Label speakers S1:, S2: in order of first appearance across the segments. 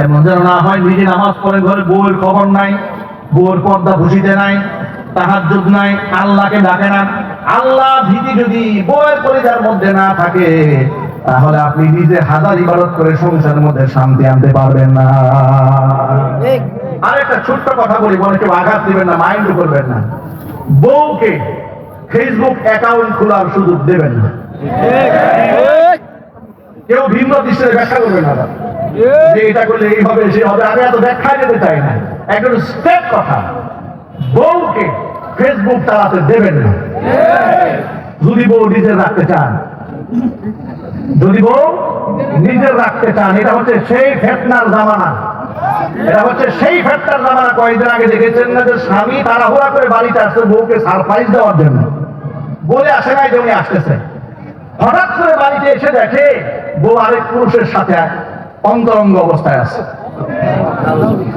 S1: এমন যেন না হয়, নিজে নামাজ পড়ে ঘরে বউয়ের খবর নাই, বউয়ের পর্দা ভুষিতে নাই তাহার নাই, আল্লাহকে ডাকে না। আল্লাহ ভীতি যদি বউয়ের পরিবার মধ্যে না থাকে, তাহলে আপনি নিজে হাজার ইবাদত করে সংসারের মধ্যে শান্তি আনতে পারবেন না। আর একটা ছোট্ট কথা বলি মনে আঘাত দিবেন না মাইন্ড করবেন না। বউকে ফেসবুক অ্যাকাউন্ট খোলার সুযোগ দেবেন না। কেউ ভিন্ন দৃষ্টিতে ব্যাখ্যা করবে না যে এটা করলে এই হবে সে হবে, আমি এত ব্যাখ্যা যেতে চাই না। একদম স্টেপ কথা। বউকে ফেসবুক চালাতে দেবেন না। যদি বউ নিজের রাখতে চান। যদি বউ নিজের রাখতে চান, এটা হচ্ছে সেই ফেতনার জামানা। এটা হচ্ছে সেই ফেতনার জামানা। কয়েকদিন আগে দেখেছেন না যে স্বামী তাড়াহুড়া করে বাড়িতে আসছে বউকে সারপ্রাইজ দেওয়ার জন্য। বলে আসে নাই যে উনি আসতেছে। হঠাৎ করে বাড়িতে এসে দেখে বউ আরেক পুরুষের সাথে অন্তরঙ্গ অবস্থায় আছে।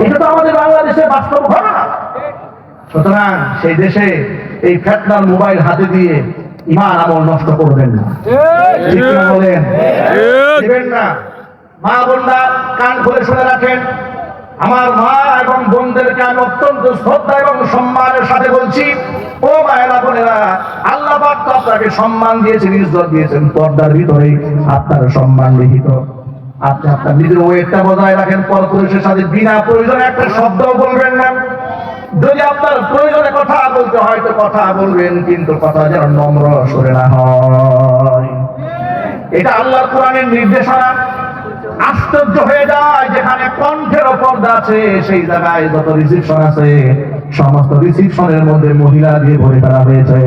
S1: এটা তো আমাদের বাংলাদেশের বাস্তব ঘটনা। সুতরাং সেই দেশে এই ফেতনার মোবাইল হাতে দিয়ে ইমান আমল নষ্ট করবেন না। বলেন? দিবেন না। মা বোনরা কান খুলে শুনে রাখেন। আমার মা এবং বোনদেরকে আমি অত্যন্ত শ্রদ্ধা এবং সম্মানের সাথে বলছি, ও মায়েরা বোনেরা, আল্লাহ তো আপনাকে সম্মান দিয়েছেন, ইজ্জত দিয়েছেন, পর্দার ভিতরে আপনার সম্মান লিখিত। আপনি আপনার নিজের ওয়েটটা বজায় রাখেন, পরপুরুষের সাথে বিনা প্রয়োজনে একটা শব্দ বলবেন না। যদি আপনার প্রয়োজনে কথা বলতে হয়, তো কথা বলবেন, কিন্তু কথা যেন নম্র সরে না হয়। এটা আল্লাহ কোরআনের নির্দেশনা। আশ্চর্য হয়ে যায় যেখানে কণ্ঠের পর্দা আছে সেই জায়গায় যত রিসিপশন আছে সমস্ত রিসিপশনের মধ্যে মহিলা দিয়ে ভরে ফেলা হয়েছে।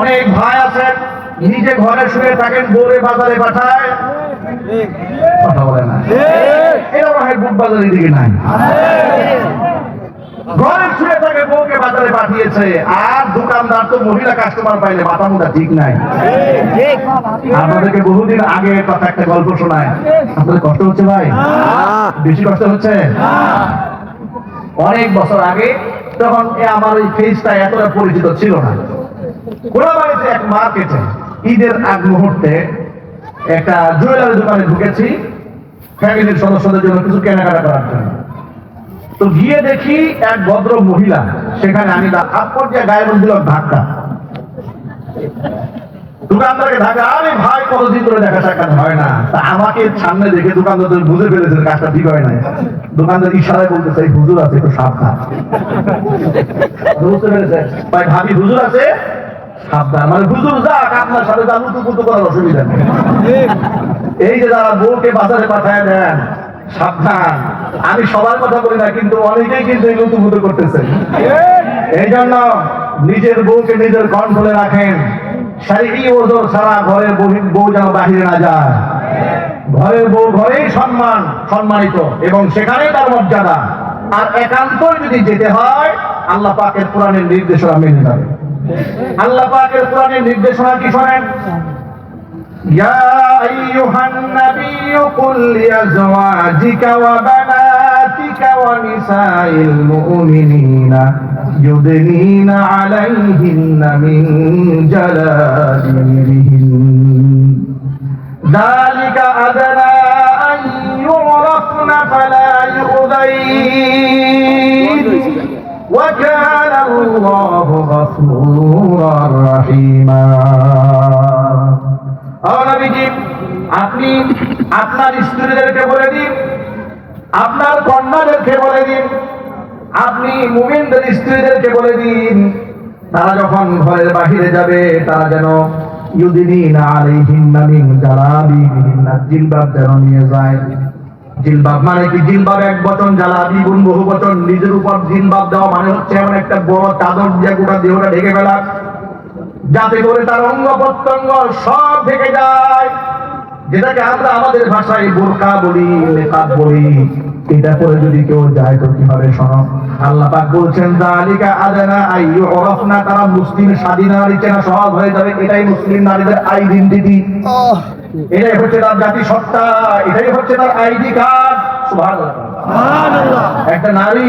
S1: অনেক ভাই আছেন নিজে ঘরে শুয়ে থাকেন বোরে বাজারে পাঠায়। কথা বলে না। এরা বুট বাজারের দিকে নাই। ঘরে বউকে বাজারে পাঠিয়েছে। আর দোকানদার তো মহিলা কাস্টমার পাইলে ঠিক নাই। আপনাদেরকে বহুদিন আগে কথা একটা গল্প শোনায়। আপনাদের কষ্ট হচ্ছে ভাই? বেশি কষ্ট হচ্ছে? অনেক বছর আগে তখন আমার ওই ফেসটা এতটা পরিচিত ছিল না। কোলাবাড়িতে এক মার্কেটে ঈদের আগ মুহূর্তে একটা জুয়েলারি দোকানে ঢুকেছি। ফ্যামিলির সদস্যদের জন্য কিছু কেনাকাটা করার জন্য। তো গিয়ে দেখি এক ভদ্র মহিলা সেখানে আমি হাত পর্যায়ে গায়ে বন্ধ ধাক্কা। দোকানদারকে ঢাকা আরে ভাই কতদিন ধরে দেখা সাক্ষাৎ হয় না? তা আমাকে সামনে দেখে দোকানদার বুঝে ফেলেছে কাজটা ঠিক হয় নাই। দোকানদার ইশারায় বলতেছে এই হুজুর আছে একটু সাবধান। বুঝতে পেরেছে? ভাই ভাবি হুজুর আছে? সাবধান। মানে হুজুর যাক আপনার সাথে যা করার অসুবিধা নেই। এই যে যারা বউকে বাজারে পাঠায় দেন সাবধান। আমি সবার কথা বলি না কিন্তু অনেকেই কিন্তু এই লুতু পুতু করতেছে এই জন্য নিজের বউকে নিজের কন্ট্রোলে রাখেন শারীরিক ওজোর ছাড়া ঘরের বহি- বউ যেন বাহিরে না যায় ঘরের বউ ঘরেই সম্মান সম্মানিত এবং সেখানেই তার মর্যাদা আর একান্ত যদি যেতে হয় আল্লাহ পাকের কোরআনের নির্দেশনা মেনে যাবে আল্লাহ পাকের কোরআনের নির্দেশনা কি শোনেন يا أيها النبي قل لأزواجك وبناتك ونساء المؤمنين يدنين عليهن من جلابيبهن ذلك أدنى أن يعرفن فلا يؤذين وكان الله غفورا رحيما নবীজি আপনি আপনার স্ত্রীদেরকে বলে দিন আপনার কন্যাদেরকে বলে দিন। আপনি মুমিনদের স্ত্রীদেরকে বলে দিন। তারা যখন ঘরের বাহিরে যাবে, তারা যেন ইউদিনিনা নিয়ে যায়। মানে কি? এক বহু বচন। নিজের উপর মানে হচ্ছে এমন একটা বড় চাদর দিয়ে ঢেকে ফেলা। যাতে করে তার অঙ্গ প্রত্যঙ্গ সব ঢেকে যায়। যেটাকে আমরা আমাদের ভাষায় বোরকা বলি নেকাব বলি এটা করে যদি কেউ যায় তো কি হবে শোনো? আল্লাহ পাক বলছেন জালিকা আদানা আইয়ু ওরফনা তারা মুসলিম স্বাধীন নারী চেনা সহজ হয়ে যাবে। এটাই মুসলিম নারীদের আইডেন্টিটি এটাই হচ্ছে তার জাতি সত্তা এটাই হচ্ছে তার আইডি কার্ড। সুবহানাল্লাহ। একটা নারী